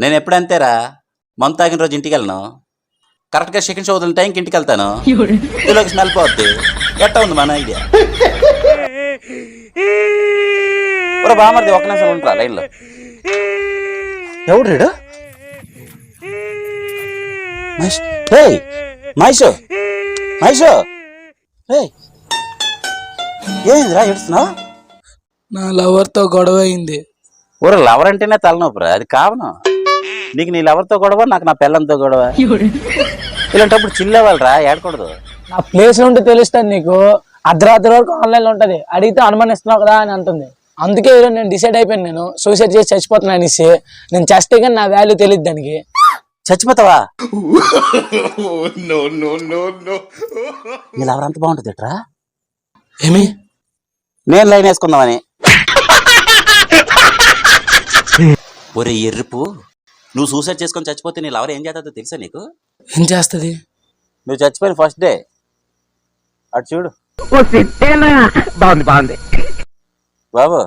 నేను ఎప్పుడు అంతేరా మందు తాగిన రోజు ఇంటికి వెళ్ళను. కరెక్ట్గా సెకండ్ షో వదిలిన టైంకి ఇంటికి వెళ్తాను. ఇందులోకి స్మెల్ పోద్ది. ఎట్ట ఉంది మన ఐడియా? ఒరే బామర్ది ఒక నిమిషం ఉంటా లైన్లో ఎవడు రీడు? మహేష్. రేయ్ మహేష్. మహేష్. రేయ్ ఏందిరా ఏడుస్తున్నావు? నా లవర్తో గొడవ అయింది. ఊరు లవర్ అంటేనే తలనొప్పురా అది కావను నీకు నీ లవర్తో గొడవ నాకు నా పిల్లంతో గొడవ. ఇలాంటప్పుడు చిల్లవాళ్ళరా? ఏడకూడదు. నా ప్లేస్ ఉంటే తెలుస్తుంది నీకు. అర్ధరాత్రి వరకు ఆన్లైన్లో ఉంటది. అడిగితే అనుమానిస్తున్నావు కదా అని అంటుంది. అందుకే ఈరోజు నేను డిసైడ్ అయిపోయాను నేను. సూసైడ్ చేసి చచ్చిపోతున్నాను అనేసి. నేను చేస్తే కానీ నా వాల్యూ తెలియదు దానికి. చచ్చిపోతావా? నీ లవర్ అంత బాగుంటుంది ఏమి? నేను లైన్ వేసుకుందామని. ఒరే ఎర్రిపు నువ్వు సూసైడ్ చేసుకొని చచ్చిపోతే నీ లవర్ ఏం చేస్తుందో తెలుసా నీకు? ఏం చేస్తుంది? నువ్వు చచ్చిపోయిన ఫస్ట్ డే అటు చూడు. బాగుంది బాగుంది. బాబు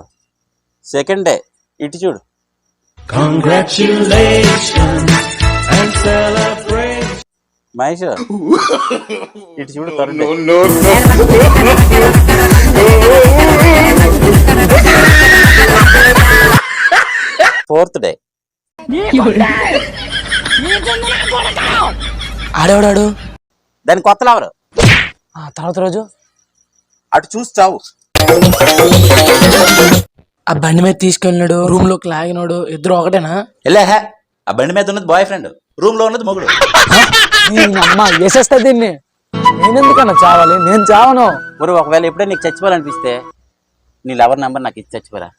సెకండ్ డే ఇటు చూడు. మహేష్ ఇటు చూడు థర్డ్ డే ఫోర్త్ డే ఆడేవాడాడు దాని కొత్త లవరు తర్వాత రోజు? అటు చూసి చావు. ఆ బండి మీద తీసుకెళ్ళినాడు రూమ్లోకి లాగినాడు ఇద్దరు ఒకటేనా? వెళ్ళా హే ఆ బండి మీద ఉన్నది బాయ్ ఫ్రెండ్ రూమ్లో ఉన్నది మొగుడు. అమ్మ వేసేస్తా దీన్ని. నేనెందుకన్నా చావాలి? నేను చావను. మరి ఒకవేళ ఎప్పుడే నీకు చచ్చిపోవాలనిపిస్తే నీ లవర్ నెంబర్ నాకు ఇచ్చి చచ్చిపోరా.